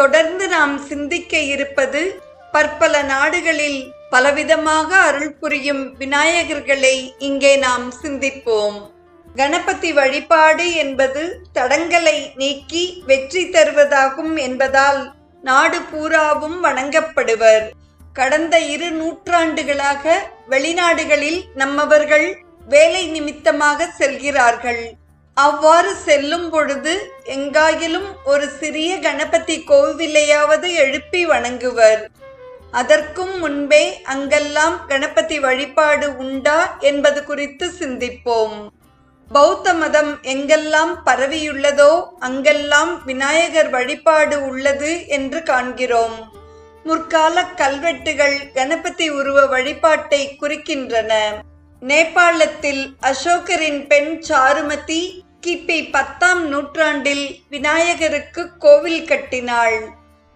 தொடர்ந்து நாம் சிந்திக்க இருப்பது பற்பல நாடுகளில் பலவிதமாக அருள் புரியும் விநாயகர்களை இங்கே நாம் சிந்திப்போம். கணபதி வழிபாடு என்பது தடங்களை நீக்கி வெற்றி தருவதாகும் என்பதால் நாடு பூராவும் வணங்கப்படுவர். கடந்த இரு நூற்றாண்டுகளாக வெளிநாடுகளில் நம்மவர்கள் வேலை நிமித்தமாக செல்கிறார்கள். அவ்வாறு செல்லும் பொழுது எங்காயிலும் ஒரு சிறிய கணபதி கோவிலையாவது எழுப்பி வணங்குவர். அதற்கும் முன்பே அங்கெல்லாம் கணபதி வழிபாடு உண்டா என்பது குறித்து சிந்திப்போம். பௌத்த மதம் எங்கெல்லாம் பரவியுள்ளதோ அங்கெல்லாம் விநாயகர் வழிபாடு உள்ளது என்று காண்கிறோம். முற்கால கல்வெட்டுகள் கணபதி உருவ வழிபாட்டை குறிக்கின்றன. நேபாளத்தில் அசோகரின் பெண் சாருமதி கிபி பத்தாம் நூற்றாண்டில் விநாயகருக்கு கோவில் கட்டினாள்.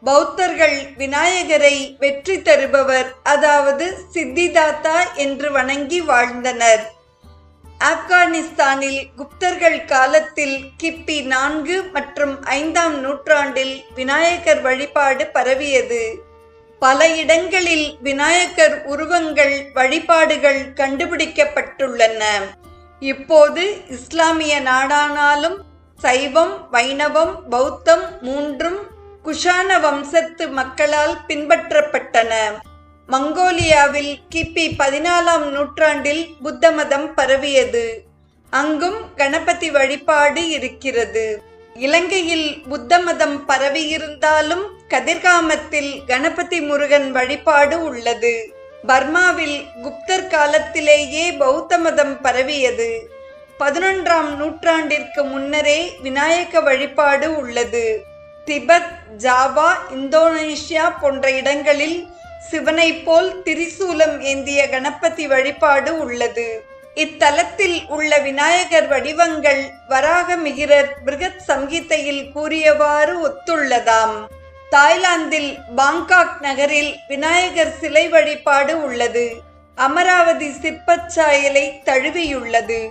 பௌத்தர்கள் விநாயகரை வெற்றி தருபவர் அதாவது சித்திதாத்தா என்று வணங்கி வாழ்ந்தனர். ஆப்கானிஸ்தானில் குப்தர்கள் காலத்தில் கிப்பி நான்கு மற்றும் ஐந்தாம் நூற்றாண்டில் விநாயகர் வழிபாடு பரவியது. பல இடங்களில் விநாயகர் உருவங்கள் வழிபாடுகள் கண்டுபிடிக்கப்பட்டுள்ளன. இப்போது இஸ்லாமிய நாடானாலும் சைவம் வைணவம் பௌத்தம் மூன்றும் குஷான வம்சத்து மக்களால் பின்பற்றப்பட்டன. மங்கோலியாவில் கிபி பதினாலாம் நூற்றாண்டில் புத்த மதம் பரவியது. அங்கும் கணபதி வழிபாடு இருக்கிறது. இலங்கையில் புத்த மதம் பரவியிருந்தாலும் கதிர்காமத்தில் கணபதி முருகன் வழிபாடு உள்ளது. பர்மாவில் குப்தர் காலத்திலேயே பௌத்த மதம் பரவியது. பதினொன்றாம் நூற்றாண்டிற்கு முன்னரே விநாயக வழிபாடு உள்ளது. திபெத் ஜாவா இந்தோனேஷியா போன்ற இடங்களில் சிவனை போல் திரிசூலம் ஏந்திய கணபதி வழிபாடு உள்ளது. இத்தலத்தில் உள்ள விநாயகர் வடிவங்கள் வராக மிகிரர் பிருகத் சங்கீதையில் கூறியவாறு ஒத்துள்ளதாம். தாய்லாந்தில் பாங்காக் நகரில் விநாயகர் சிலை வழிபாடு உள்ளது. அமராவதி சிற்பச்சாயலை தழுவியுள்ளது.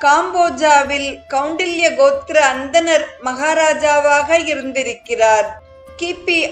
காம்போஜாவில் கௌண்டில்ய கோத்ர அந்தனர் மகாராஜாவாக இருந்திருக்கிறார். கிபி